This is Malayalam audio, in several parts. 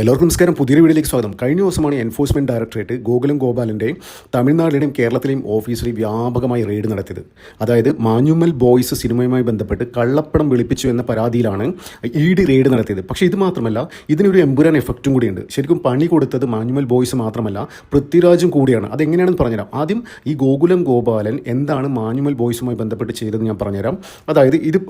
എല്ലാവർക്കും നമസ്കാരം. പുതിയ വീഡിയോയിലേക്ക് സ്വാഗതം. കഴിഞ്ഞ ദിവസമാണ് എൻഫോഴ്സ്മെന്റ് ഡയറക്ടറേറ്റ് ഗോകുലം ഗോപാലിന്റെ തമിഴ്നാടിലെയും കേരളത്തിലെയും ഓഫീസിൽ വ്യാപകമായി റെയ്ഡ് നടത്തിയത്. അതായത് മാഞ്ഞുമ്മൽ ബോയ്സ് സിനിമയുമായി ബന്ധപ്പെട്ട് കള്ളപ്പണം വെളുപ്പിച്ചു എന്ന പരാതിയിലാണ് ഇ ഡി റെയ്ഡ് നടത്തിയത്. പക്ഷേ ഇത് മാത്രമല്ല ഇതിനൊരു എമ്പുരാൻ എഫക്റ്റും കൂടിയുണ്ട്. ശരിക്കും പണി കൊടുത്തത് മാഞ്ഞുമ്മൽ ബോയ്സ് മാത്രമല്ല പൃഥ്വിരാജും കൂടിയാണ്. അതെങ്ങനെയാണെന്ന് പറഞ്ഞുതരാം. ആദ്യം ഈ ഗോകുലം ഗോപാലൻ എന്താണ് മാഞ്ഞുമ്മൽ ബോയ്സുമായി ബന്ധപ്പെട്ട് ചെയ്തതെന്ന് ഞാൻ പറഞ്ഞുതരാം. അതായത് ഇത്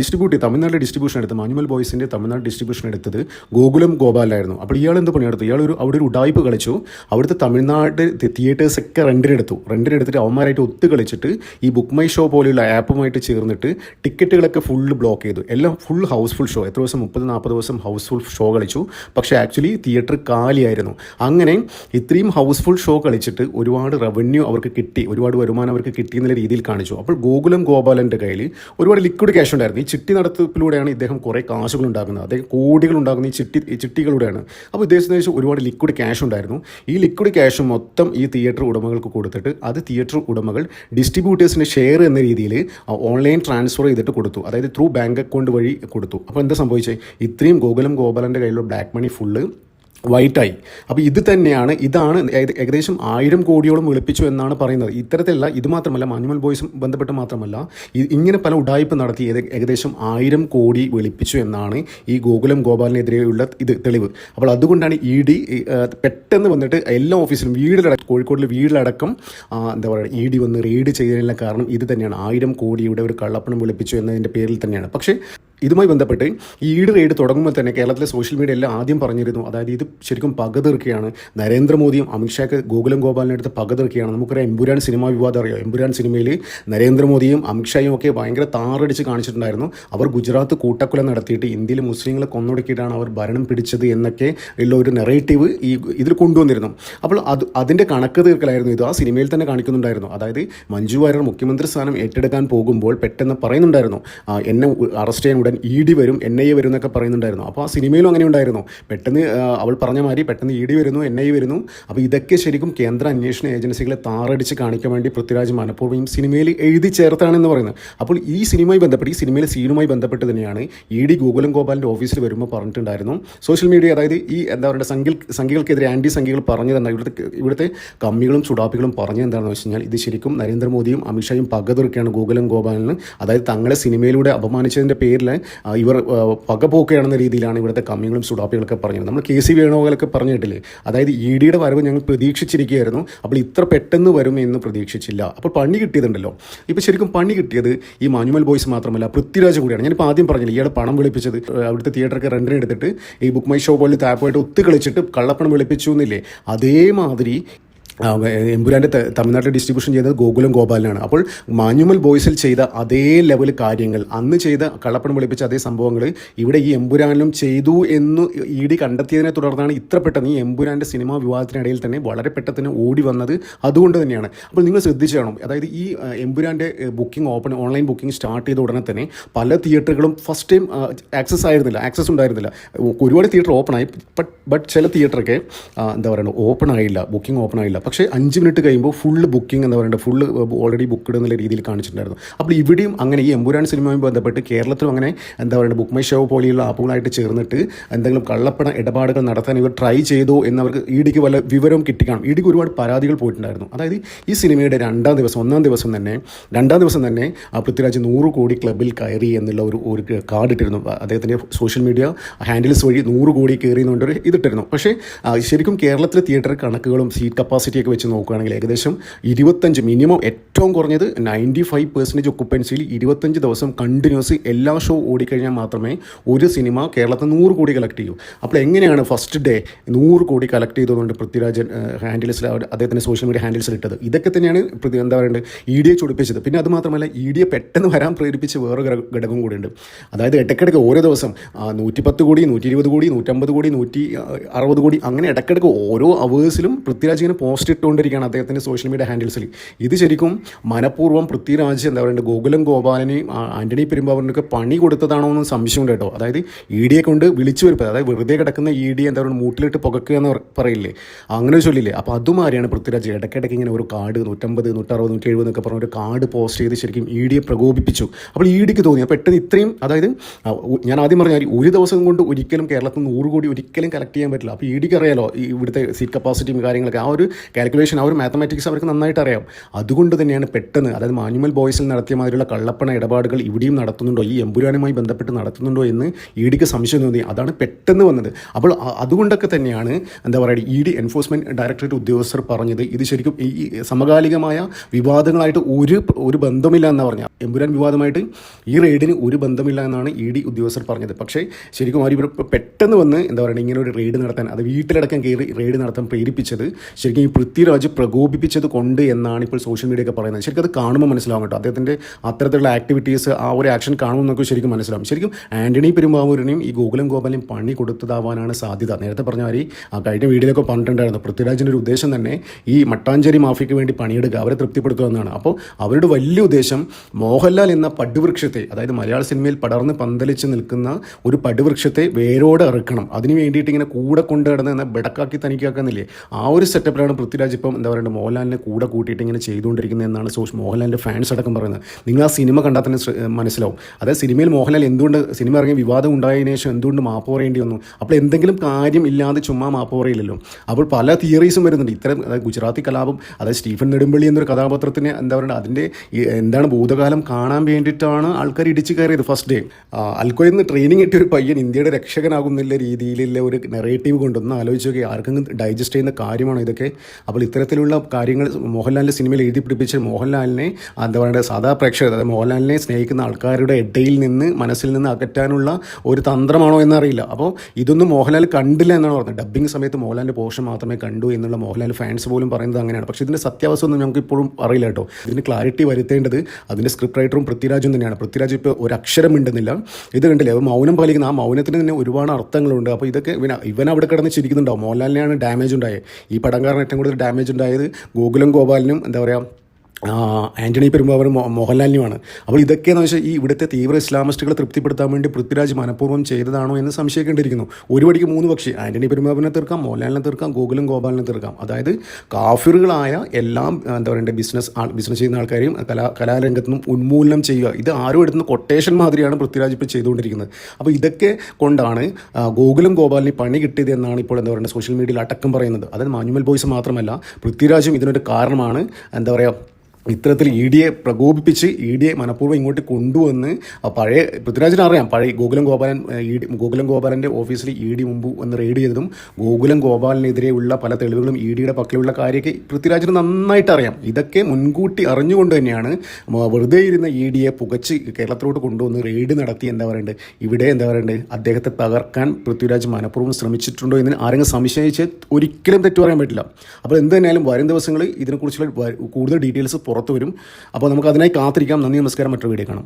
ഡിസ്ട്രിബ്യൂട്ട് തമിഴ്നാട്ടിലെ ഡിസ്ട്രിബ്യൂഷൻ എടുത്ത് മാഞ്ഞുമ്മൽ ബോയ്സിന്റെ തമിഴ്നാട് ഡിസ്ട്രിബ്യൂഷൻ എടുത്തത് ഗോകുലം ഗോപാലായിരുന്നു അപ്പോൾ ഇയാൾ എന്ത് പണിയെടുത്തു? ഇയാൾ ഒരു അവിടെ ഒരു ഉടായ്പ കളിച്ചു. അവിടുത്തെ തമിഴ്നാട് തിയേറ്റേഴ്സ് ഒക്കെ റെന്റിനെടുത്തു റെന്റിനെടുത്തിട്ട് അവന്മാരായിട്ട് ഒത്തു കളിച്ചിട്ട് ഈ ബുക്ക് മൈ ഷോ പോലെയുള്ള ആപ്പുമായിട്ട് ചേർന്നിട്ട് ടിക്കറ്റുകളൊക്കെ ഫുള്ള് ബ്ലോക്ക് ചെയ്തു. എല്ലാം ഫുൾ ഹൗസ്ഫുൾ ഷോ എത്ര ദിവസം? മുപ്പത് നാൽപ്പത് ദിവസം ഹൗസ്ഫുൾ ഷോ കളിച്ചു. പക്ഷേ ആക്ച്വലി തിയേറ്റർ കാലിയായിരുന്നു. അങ്ങനെ ഇത്രയും ഹൗസ്ഫുൾ ഷോ കളിച്ചിട്ട് ഒരുപാട് റവന്യൂ അവർക്ക് കിട്ടി. ഒരുപാട് വരുമാനം അവർക്ക് കിട്ടി എന്നുള്ള രീതിയിൽ കാണിച്ചു. അപ്പോൾ ഗോകുലം ഗോപാലന്റെ കയ്യിൽ ഒരുപാട് ലിക്വിഡ് ക്യാഷ് ഉണ്ടായിരുന്നു. ഈ ചിട്ടി നടത്തിപ്പിലൂടെയാണ് ഇദ്ദേഹം കുറേ കാശുകൾ ഉണ്ടാക്കുന്നത്. അദ്ദേഹം കോടികൾ ഉണ്ടാകുന്ന ഈ ചിട്ടി ഈ ചിട്ടികളിലൂടെയാണ് അപ്പോൾ ഇദ്ദേഹത്തിന് വെച്ചാൽ ഒരുപാട് ലിക്വിഡ് ക്യാഷ് ഉണ്ടായിരുന്നു. ഈ ലിക്വിഡ് ക്യാഷ് മൊത്തം ഈ തിയേറ്റർ ഉടമകൾക്ക് കൊടുത്തിട്ട് അത് തിയേറ്റർ ഉടമകൾ ഡിസ്ട്രിബ്യൂട്ടേഴ്സിന് ഷെയർ എന്ന രീതിയിൽ ഓൺലൈൻ ട്രാൻസ്ഫർ ചെയ്തിട്ട് കൊടുത്തു. അതായത് ത്രൂ ബാങ്ക് അക്കൗണ്ട് വഴി കൊടുത്തു. അപ്പോൾ എന്താ സംഭവിച്ചത്? ഇത്രയും ഗോകുലം ഗോപാലന്റെ കയ്യിലുള്ള ബ്ലാക്ക് മണി ഫുള്ള് വൈറ്റായി. അപ്പോൾ ഇത് തന്നെയാണ് ഇതാണ് ഏക- ഏകദേശം ആയിരം കോടിയോളം വെളുപ്പിച്ചു എന്നാണ് പറയുന്നത്. ഇത്തരത്തിലുള്ള ഇത് മാത്രമല്ല മാനുവൽ ബോയ്സും ബന്ധപ്പെട്ട് മാത്രമല്ല ഇങ്ങനെ പല ഉടായ്പ നടത്തി ഏക- ഏകദേശം ആയിരം കോടി വെളുപ്പിച്ചു എന്നാണ് ഈ ഗോകുലം ഗോപാലിനെതിരെയുള്ള ഇത് തെളിവ്. അപ്പോൾ അതുകൊണ്ടാണ് ഇ ഡി പെട്ടെന്ന് വന്നിട്ട് എല്ലാ ഓഫീസിലും വീടിലടക്കം കോഴിക്കോടിലെ വീടിലടക്കം എന്താ പറയുക ഇ ഡി വന്ന് റെയ്ഡ് ചെയ്തതിനുള്ള കാരണം ഇത് തന്നെയാണ്. ആയിരം കോടിയുടെ ഒരു കള്ളപ്പണം വെളുപ്പിച്ചു എന്നതിന്റെ പേരിൽ തന്നെയാണ്. പക്ഷേ ഇതുമായി ബന്ധപ്പെട്ട് ഈട് റെയ്ഡ് തുടങ്ങുമ്പോൾ തന്നെ കേരളത്തിലെ സോഷ്യൽ മീഡിയ എല്ലാം ആദ്യം പറഞ്ഞിരുന്നു. അതായത് ഇത് ശരിക്കും പകതീർക്കുകയാണ് നരേന്ദ്രമോദിയും അമിത്ഷാക്ക് ഗോകുലം ഗോപാലിനടുത്ത് പകതീർക്കുകയാണ് നമുക്കറിയാം എമ്പുരാൻ സിനിമാ വിവാദം അറിയാം. എമ്പുരാൻ സിനിമയിൽ നരേന്ദ്രമോദിയും അമിത്ഷായും ഒക്കെ ഭയങ്കര താറടിച്ച് കാണിച്ചിട്ടുണ്ടായിരുന്നു. അവർ ഗുജറാത്ത് കൂട്ടക്കൊല നടത്തിയിട്ട് ഇന്ത്യയിൽ മുസ്ലിങ്ങളെ കൊന്നൊടുക്കിയിട്ടാണ് അവർ ഭരണം പിടിച്ചത് എന്നൊക്കെ ഉള്ള ഒരു നെറേറ്റീവ് ഈ ഇതിൽ കൊണ്ടുവന്നിരുന്നു. അപ്പോൾ അത് അതിന്റെ കണക്ക് തീർക്കലായിരുന്നു ഇത്. ആ സിനിമയിൽ തന്നെ കാണിക്കുന്നുണ്ടായിരുന്നു. അതായത് മഞ്ജു വാര്യർ മുഖ്യമന്ത്രി സ്ഥാനം ഏറ്റെടുക്കാൻ പോകുമ്പോൾ പെട്ടെന്ന് പറയുന്നുണ്ടായിരുന്നു എന്നെ അറസ്റ്റ് ചെയ്യാൻ ഉടൻ ഇ ഡി വരും എൻ ഐ എ വരും എന്നൊക്കെ പറയുന്നുണ്ടായിരുന്നു. അപ്പോൾ ആ സിനിമയിലും അങ്ങനെ ഉണ്ടായിരുന്നു. പെട്ടെന്ന് അവൾ പറഞ്ഞ മാതിരി പെട്ടെന്ന് ഇ ഡി വരുന്നു എൻ ഐ വരുന്നു. അപ്പോൾ ഇതൊക്കെ ശരിക്കും കേന്ദ്ര അന്വേഷണ ഏജൻസികളെ താറടിച്ച് കാണിക്കാൻ വേണ്ടി പൃഥ്വിരാജ് മനഃപൂർവം സിനിമയിൽ എഴുതി ചേർത്താണെന്ന് പറയുന്നത്. അപ്പോൾ ഈ സിനിമയുമായി ബന്ധപ്പെട്ട് ഈ സിനിമയിലെ സീനുമായി ബന്ധപ്പെട്ട് തന്നെയാണ് ഇ ഡി ഗോകുലം ഗോപാലിന്റെ ഓഫീസിൽ വരുമ്പോൾ പറഞ്ഞിട്ടുണ്ടായിരുന്നു. സോഷ്യൽ മീഡിയ അതായത് ഈ എന്താ പറയുക സംഘിൽ സംഘികൾക്കെതിരെ ആന്റി സംഘികൾ പറഞ്ഞതെന്താ ഇവിടുത്തെ ഇവിടുത്തെ കമ്മികളും ചുടാപ്പികളും പറഞ്ഞു എന്താണെന്ന് വെച്ച് കഴിഞ്ഞാൽ ഇത് ശരിക്കും നരേന്ദ്രമോദിയും അമിത്ഷായും പകതീർക്കുകയാണ് ഗോകുലം ഗോപാലിന്. അതായത് തങ്ങളെ സിനിമയിലൂടെ അപമാനിച്ചതിന്റെ പേരിൽ ഇവർ പകപോക്കുകയാണെന്ന രീതിയിലാണ് ഇവിടുത്തെ കമ്മികളും സുഡാപ്പികളൊക്കെ പറഞ്ഞത് നമ്മൾ കെ സി വേണുഗോപാലൊക്കെ പറഞ്ഞിട്ടില്ലേ? അതായത് ഇ ഡിയുടെ വരവ് ഞങ്ങൾ പ്രതീക്ഷിച്ചിരിക്കുകയായിരുന്നു. അപ്പോൾ ഇത്ര പെട്ടെന്ന് വരും എന്ന് പ്രതീക്ഷിച്ചില്ല. അപ്പോൾ പണി കിട്ടിയതുണ്ടല്ലോ. ഇപ്പോൾ ശരിക്കും പണി കിട്ടിയത് ഈ മാനുവൽ ബോയ്സ് മാത്രമല്ല പൃഥ്വിരാജ് കൂടിയാണ്. ഞാനിപ്പോൾ ആദ്യം പറഞ്ഞില്ല ഇയാൾ പണം വിളിപ്പിച്ചത് അവിടുത്തെ തിയേറ്ററൊക്കെ റെന്റിന് എടുത്തിട്ട് ഈ ബുക്ക് മൈ ഷോ പോലത്തെ ആപ്പുമായിട്ട് ഒത്തു കളിച്ചിട്ട് കള്ളപ്പണം വിളിപ്പിച്ചു എന്നില്ലേ? അതേമാതിരി എമ്പുരാന്റെ തമിഴ്നാട്ടിൽ ഡിസ്ട്രിബ്യൂഷൻ ചെയ്തത് ഗോകുലം ഗോപാലനാണ്. അപ്പോൾ മാന്യുമൽ ബോയ്സിൽ ചെയ്ത അതേ ലെവൽ കാര്യങ്ങൾ അന്ന് ചെയ്ത കള്ളപ്പണം വിളിപ്പിച്ച അതേ സംഭവങ്ങൾ ഇവിടെ ഈ എമ്പുരാനിലും ചെയ്തു എന്ന് ഇ ഡി കണ്ടെത്തിയതിനെ തുടർന്നാണ് ഇത്ര പെട്ടെന്ന് ഈ എമ്പുരാന്റെ സിനിമാ വിവാദത്തിനിടയിൽ തന്നെ വളരെ പെട്ടെന്ന് ഓടി വന്നത് അതുകൊണ്ട് തന്നെയാണ്. അപ്പോൾ നിങ്ങൾ ശ്രദ്ധിച്ചു അതായത് ഈ എമ്പുരാന്റെ booking open online booking start ചെയ്ത ഉടനെ തന്നെ പല തിയേറ്ററുകളും ഫസ്റ്റ് ടൈം ആക്സസ് ആയിരുന്നില്ല ആക്സസ് ഉണ്ടായിരുന്നില്ല. ഒരുപാട് തിയേറ്റർ ഓപ്പൺ ആയി ബട്ട് ബട്ട് ചില തിയേറ്ററൊക്കെ എന്താ പറയുക ഓപ്പൺ ആയില്ല ബുക്കിംഗ് ഓപ്പൺ ആയില്ല. പക്ഷേ അഞ്ച് മിനിറ്റ് കഴിയുമ്പോൾ ഫുള്ള് ബുക്കിംഗ് എന്ന് പറയുന്നത് ഫുള്ള് ഓൾറെഡി ബുക്ക്ഡ് എന്നുള്ള രീതിയിൽ കാണിച്ചിട്ടുണ്ടായിരുന്നു. അപ്പോൾ ഇവിടെയും അങ്ങനെ ഈ എമ്പുരാൻ സിനിമയുമായി ബന്ധപ്പെട്ട് കേരളത്തിലും അങ്ങനെ എന്താ പറയുക ബുക്ക് മൈ ഷോ പോലെയുള്ള ആപ്പുകളായിട്ട് ചേർന്നിട്ട് എന്തെങ്കിലും കള്ളപ്പണ ഇടപാടുകൾ നടത്താൻ ഇവർ ട്രൈ ചെയ്തു എന്നവർക്ക് ഡിക്ക് വല്ല വിവരവും കിട്ടിക്കാണും. ഡിക്ക് ഒരുപാട് പരാതികൾ പോയിട്ടുണ്ടായിരുന്നു. അതായത് ഈ സിനിമയുടെ രണ്ടാം ദിവസം ഒന്നാം ദിവസം തന്നെ രണ്ടാം ദിവസം തന്നെ ആ പൃഥ്വിരാജ് നൂറ് കോടി ക്ലബിൽ കയറി എന്നുള്ള ഒരു ഒരു കാർഡ് ഇട്ടിരുന്നു. അദ്ദേഹത്തിന്റെ സോഷ്യൽ മീഡിയ ഹാൻഡിൽസ് വഴി നൂറ് കോടി കയറി എന്നുകൊണ്ടൊരു ഇതിട്ടിരുന്നു പക്ഷേ ശരിക്കും കേരളത്തിലെ തിയേറ്റർ കണക്കുകളും സീറ്റ് കപ്പാസിറ്റി ഒക്കെ വെച്ച് നോക്കുകയാണെങ്കിൽ ഏകദേശം ഇരുപത്തഞ്ച് മിനിമം ഏറ്റവും കുറഞ്ഞത് നയന്റി ഫൈവ് പെർസെന്റേജ് ഒക്കുപ്പൻസിയിൽ ഇരുപത്തഞ്ച് ദിവസം കണ്ടിന്യൂസ് എല്ലാ ഷോ ഓടിക്കഴിഞ്ഞാൽ മാത്രമേ ഒരു സിനിമ കേരളത്തിൽ നൂറ് കോടി കളക്ട് ചെയ്യൂ. അപ്പോൾ എങ്ങനെയാണ് ഫസ്റ്റ് ഡേ നൂറ് കോടി കളക്ട് ചെയ്തതുകൊണ്ട് പൃഥ്വിരാജൻ ഹാൻഡിൽസിൽ അദ്ദേഹത്തിന്റെ സോഷ്യൽ മീഡിയ ഹാൻഡിൽസിൽ ഇട്ടത്? ഇതൊക്കെ തന്നെയാണ് എന്താ പറയുന്നത് ഇ ഡി എ ചൊടിപ്പിച്ചത്. പിന്നെ അത് മാത്രമല്ല ഇ എ പെട്ടെന്ന് വരാൻ പ്രേരിപ്പിച്ച് വേറെ ഘട- ഘടകം കൂടിയുണ്ട് അതായത് ഇടയ്ക്കിടയ്ക്ക് ഓരോ ദിവസം നൂറ്റിപ്പത്ത് കോടി നൂറ്റി ഇരുപത് കോടി നൂറ്റമ്പത് കോടി നൂറ്റി അറുപത് കോടി അങ്ങനെ ഇടയ്ക്കിടയ്ക്ക് ഓരോ അവേഴ്സിലും പൃഥ്വിരാജ് ഇങ്ങനെ പോസ്റ്റ് പോസ്റ്റ് ഇട്ടുകൊണ്ടിരിക്കുകയാണ് അദ്ദേഹത്തിന്റെ സോഷ്യൽ മീഡിയ ഹാൻഡിൽസിൽ ഇത് ശരിക്കും മനഃപൂർവം പൃഥ്വിരാജ് എന്താ പറയുക ഗോകുലം ഗോപാലനെയും ആന്റണി ആന്റണി പെരുമ്പാവൂരിനൊക്കെ പണി കൊടുത്തതാണോ എന്ന് സംശയമുണ്ട് കേട്ടോ. അതായത് ഇ ഡിയെ കൊണ്ട് വിളിച്ചു വരുപ്പോൾ അതായത് വെറുതെ കിടക്കുന്ന ഇ ഡി എന്താ പറയുക മൂട്ടിലിട്ട് പുകക്കുക എന്ന് പറ- പറയില്ലേ? അങ്ങനെ ചൊല്ലില്ലേ? അപ്പോൾ അതുമാരിയാണ് പൃഥ്വിരാജ് ഇടയ്ക്കിടയ്ക്ക് ഇങ്ങനെ ഒരു കാർഡ് നൂറ്റമ്പത് നൂറ്ററുപത് നൂറ്റി എഴുപത് എന്നൊക്കെ പറഞ്ഞ ഒരു കാർഡ് പോസ്റ്റ് ചെയ്ത് ശരിക്കും ഇ ഡിയെ പ്രകോപിപ്പിച്ചു. അപ്പോൾ ഇ ഡിക്ക് തോന്നി. പെട്ടെന്ന് ഇത്രയും അതായത് ഞാൻ ആദ്യം പറഞ്ഞ ഒരു ദിവസം കൊണ്ട് ഒരിക്കലും കേരളത്തിൽ നൂറ് കോടി ഒരിക്കലും കളക്ട് ചെയ്യാൻ പറ്റില്ല. അപ്പോൾ ഇ ഡിക്ക് അറിയാലോ ഇവിടുത്തെ സീറ്റ് കപ്പാസിറ്റിയും കാര്യങ്ങളൊക്കെ. ആ ഒരു കാൽക്കുലേഷൻ ആ ഒരു മാത്തമാറ്റിക്സ് അവർക്ക് നന്നായിട്ട് അറിയാം. അതുകൊണ്ട് തന്നെയാണ് പെട്ടെന്ന് അതായത് മാനുവൽ ബോയ്സിൽ നടത്തിയ മാതിരിയുള്ള കള്ളപ്പണ ഇടപാടുകൾ ഇവിടെയും നടത്തുന്നുണ്ടോ? ഈ എമ്പുരാനുമായി ബന്ധപ്പെട്ട് നടത്തുന്നുണ്ടോ എന്ന് ഇ ഡിക്ക് സംശയം തോന്നി. അതാണ് പെട്ടെന്ന് വന്നത്. അപ്പോൾ അതുകൊണ്ടൊക്കെ തന്നെയാണ് എന്താ പറയുക ഇ ഡി എൻഫോഴ്സ്മെന്റ് ഡയറക്ടറേറ്റ് ഉദ്യോഗസ്ഥർ പറഞ്ഞത്. ഇത് ശരിക്കും ഈ സമകാലികമായ വിവാദങ്ങളായിട്ട് ഒരു ഒരു ബന്ധമില്ല എന്ന് പറഞ്ഞാൽ എമ്പുരാൻ വിവാദമായിട്ട് ഈ റെയ്ഡിന് ഒരു ബന്ധമില്ല എന്നാണ് ഇ ഡി ഉദ്യോഗസ്ഥർ പറഞ്ഞത്. പക്ഷേ ശരിക്കും അവർ പെട്ടെന്ന് വന്ന് എന്താ പറയുക ഇങ്ങനെ ഒരു റെയ്ഡ് നടത്താൻ അത് വീട്ടിലടക്കം കയറി റെയ്ഡ് നടത്താൻ പ്രേരിപ്പിച്ചത് ശരിക്കും ഈ പൃഥ്വിരാജ് പ്രകോപിപ്പിച്ചത് കൊണ്ട് എന്നാണ് ഇപ്പോൾ സോഷ്യൽ മീഡിയ ഒക്കെ പറയുന്നത്. ശരിക്കും അത് കാണുമ്പോൾ മനസ്സിലാവും കേട്ടോ. അദ്ദേഹത്തിന്റെ അത്തരത്തിലുള്ള ആക്ടിവിറ്റീസ് ആ ഒരു ആക്ഷൻ കാണുമ്പോൾ നമുക്ക് ശരിക്കും മനസ്സിലാവും. ശരിക്കും ആന്റണി പെരുമ്പാവൂരിനെയും ഈ ഗോകുലം ഗോപാലിനും പണി കൊടുത്തതാവാനാണ് സാധ്യത. നേരത്തെ പറഞ്ഞ മാതിരി ആ കഴിഞ്ഞ വീഡിയോയിലൊക്കെ പറഞ്ഞിട്ടുണ്ടായിരുന്നു. പൃഥ്വിരാജിന്റെ ഒരു ഉദ്ദേശം തന്നെ ഈ മട്ടാഞ്ചേരി മാഫിക്ക് വേണ്ടി പണിയെടുക്കുക അവരെ തൃപ്തിപ്പെടുത്തുക എന്നാണ് അപ്പോൾ അവരുടെ വലിയ ഉദ്ദേശം മോഹൻലാൽ എന്ന പടുവൃക്ഷത്തെ അതായത് മലയാള സിനിമയിൽ പടർന്ന് പന്തലിച്ച് നിൽക്കുന്ന ഒരു പടുവൃക്ഷത്തെ വേരോടെ ഇറക്കണം. അതിന് വേണ്ടിയിട്ട് ഇങ്ങനെ കൂടെ കൊണ്ടു കിടന്ന് ബെടക്കാക്കി തനിക്കാക്കുന്നില്ലേ ആ ഒരു സെറ്റപ്പിലാണ് പൃഥ്വിരാജ് ഇപ്പം എന്താ പറയുക മോഹൻലാലിനെ കൂടെ കൂട്ടിയിട്ട് ഇങ്ങനെ ചെയ്തുകൊണ്ടിരിക്കുന്നത് എന്നാണ് സോഷ് മോഹൻലാലിന്റെ ഫാൻസ് അടക്കം പറയുന്നത്. നിങ്ങൾ ആ സിനിമ കണ്ടാൽ തന്നെ മനസ്സിലാവും. അതായത് സിനിമയിൽ മോഹൻലാൽ എന്തുകൊണ്ട് സിനിമ ഇറങ്ങിയ വിവാദം ഉണ്ടായതിനു ശേഷം എന്തുകൊണ്ട് മാപ്പ് പറയേണ്ടി വന്നു? അപ്പോൾ എന്തെങ്കിലും കാര്യം ഇല്ലാതെ ചുമ്മാ മാപ്പ് പറയില്ലല്ലോ. അപ്പോൾ പല തിയറീസും വരുന്നുണ്ട്. ഇത്തരം അതായത് ഗുജറാത്തി കലാപം അതായത് സ്റ്റീഫൻ നെടുമ്പള്ളി എന്നൊരു കഥാപാത്രത്തിന് എന്താ പറയുക അതിന്റെ എന്താണ് ഭൂതകാലം കാണാൻ വേണ്ടിയിട്ടാണ് ആൾക്കാർ ഇടിച്ചു കയറിയത് ഫസ്റ്റ് ഡേ അൽക്കോയിൽ നിന്ന് ട്രെയിനിങ് കിട്ടിയ ഒരു പയ്യൻ ഇന്ത്യയുടെ രക്ഷകനാകുന്നില്ല രീതിയിലുള്ള ഒരു നെറേറ്റീവ് കൊണ്ടൊന്ന് ആലോചിച്ച് നോക്കി ആർക്കെങ്കിലും ഡൈജസ്റ്റ് ചെയ്യുന്ന കാര്യമാണോ ഇതൊക്കെ? അപ്പോൾ ഇത്തരത്തിലുള്ള കാര്യങ്ങൾ മോഹൻലാലിന്റെ സിനിമയിൽ എഴുതി പിടിപ്പിച്ച് മോഹൻലാലിനെ എന്താ പറയുക സാധാ പ്രേക്ഷകർ അതായത് മോഹൻലാലിനെ സ്നേഹിക്കുന്ന ആൾക്കാരുടെ ഇടയിൽ നിന്ന് മനസ്സിൽ നിന്ന് അകറ്റാനുള്ള ഒരു തന്ത്രമാണോ എന്നറിയില്ല. അപ്പോൾ ഇതൊന്നും മോഹൻലാൽ കണ്ടില്ല എന്നാണ് പറഞ്ഞത്. ഡബ്ബിംഗ് സമയത്ത് മോഹൻലാലിന്റെ പോർഷൻ മാത്രമേ കണ്ടു എന്നുള്ള മോഹൻലാൽ ഫാൻസ് പോലും പറയുന്നത് അങ്ങനെയാണ്. പക്ഷേ ഇതിന്റെ സത്യാവസ്ഥ ഒന്നും ഞങ്ങൾക്ക് ഇപ്പോഴും അറിയില്ല കേട്ടോ. ഇതിന് ക്ലാരിറ്റി വരുത്തേണ്ടത് അതിന്റെ സ്ക്രിപ്റ്റ് റൈറ്ററും പൃഥ്വിരാജും തന്നെയാണ്. പൃഥ്വിരാജ് ഇപ്പോൾ ഒരു അക്ഷരം മിണ്ടുന്നില്ല. ഇത് കണ്ടില്ലേ മൗനം പാലിക്കുന്ന ആ മൗനത്തിന് തന്നെ ഒരുപാട് അർത്ഥങ്ങളുണ്ട്. അപ്പോൾ ഇതൊക്കെ ഇവൻ അവിടെ കിടന്ന് ചിരിക്കുന്നുണ്ടാവും മോഹൻലാലിനെയാണ് ഡാമേജ് ഉണ്ടായത് ഈ പടം കാരണം ഏറ്റവും കൂടുതൽ ഡാമേജ് ഉണ്ടായത് ഗോകുലം ഗോപാലിനും എന്താ പറയുക ആ, ആന്റണി പെരുമ്പാവൂരും മോ മോഹൻലാലിനുമാണ്. അപ്പോൾ ഇതൊക്കെയെന്ന് വെച്ചാൽ ഈ ഇവിടുത്തെ തീവ്ര ഇസ്ലാമിസ്റ്റുകളെ തൃപ്തിപ്പെടുത്താൻ വേണ്ടി പൃഥ്വിരാജ് മനഃപൂർവം ചെയ്തതാണോ എന്ന് സംശയിക്കേണ്ടിയിരിക്കുന്നു ഒരു വടിക്ക് മൂന്ന് പക്ഷി ആന്റണി പെരുമ്പാവനെ തീർക്കാം മോഹൻലാലിനെ തീർക്കാം ഗോകുലും ഗോപാലിനെ തീർക്കാം. അതായത് കാഫിറുകളായ എല്ലാം എന്താ പറയണ്ടേ ബിസിനസ് ബിസിനസ് ചെയ്യുന്ന ആൾക്കാരെയും കലാ കലാരംഗത്തു നിന്നും ഉന്മൂലനം ചെയ്യുക. ഇത് ആരും എടുത്തുന്ന കൊട്ടേഷൻ മാതിരിയാണ് പൃഥ്വിരാജ് ഇപ്പോൾ ചെയ്തുകൊണ്ടിരിക്കുന്നത്. അപ്പോൾ ഇതൊക്കെ കൊണ്ടാണ് ഗോകുലം ഗോപാലിന് പണി കിട്ടിയത് എന്നാണ് ഇപ്പോൾ എന്താ പറയുക സോഷ്യൽ മീഡിയയിൽ അടക്കം പറയുന്നത്. അതായത് മാനുവൽ ബോയ്സ് മാത്രമല്ല പൃഥ്വിരാജും ഇതിനൊരു കാരണമാണ് എന്താ പറയുക ഇത്തരത്തിൽ ഇ ഡിയെ പ്രകോപിപ്പിച്ച് ഇ ഡിയെ മനഃപൂർവം ഇങ്ങോട്ട് കൊണ്ടുവന്ന് പഴയ പൃഥ്വിരാജിന് അറിയാം പഴയ ഗോകുലം ഗോപാലൻ ഇ ഡി ഗോകുലം ഗോപാലന്റെ ഓഫീസിൽ ഇ ഡി മുമ്പ് വന്ന് റെയ്ഡ് ചെയ്തതും ഗോകുലം ഗോപാലിനെതിരെയുള്ള പല തെളിവുകളും ഇ ഡിയുടെ പക്കലുള്ള കാര്യമൊക്കെ പൃഥ്വിരാജിന് നന്നായിട്ട് അറിയാം. ഇതൊക്കെ മുൻകൂട്ടി അറിഞ്ഞുകൊണ്ട് തന്നെയാണ് വെറുതെ ഇരുന്ന ഇ ഡിയെ പുകച്ച് കേരളത്തിലോട്ട് കൊണ്ടുവന്ന് റെയ്ഡ് നടത്തി എന്താ പറയണ്ടത് ഇവിടെ എന്താ പറയണ്ടത് അദ്ദേഹത്തെ തകർക്കാൻ പൃഥ്വിരാജ് മനഃപൂർവം ശ്രമിച്ചിട്ടുണ്ടോ എന്ന് ആരെങ്കിലും സംശയിച്ച് ഒരിക്കലും തെറ്റു പറയാൻ പറ്റില്ല. അപ്പോൾ എന്ത് തന്നെയാലും വരും ദിവസങ്ങളിൽ ഇതിനെക്കുറിച്ചുള്ള കൂടുതൽ ഡീറ്റെയിൽസ് പുറത്തു വരും. അപ്പോൾ നമുക്ക് അതിനായി കാത്തിരിക്കാം. നന്ദി നമസ്കാരം. മറ്റൊരു വീഡിയോ കാണാം.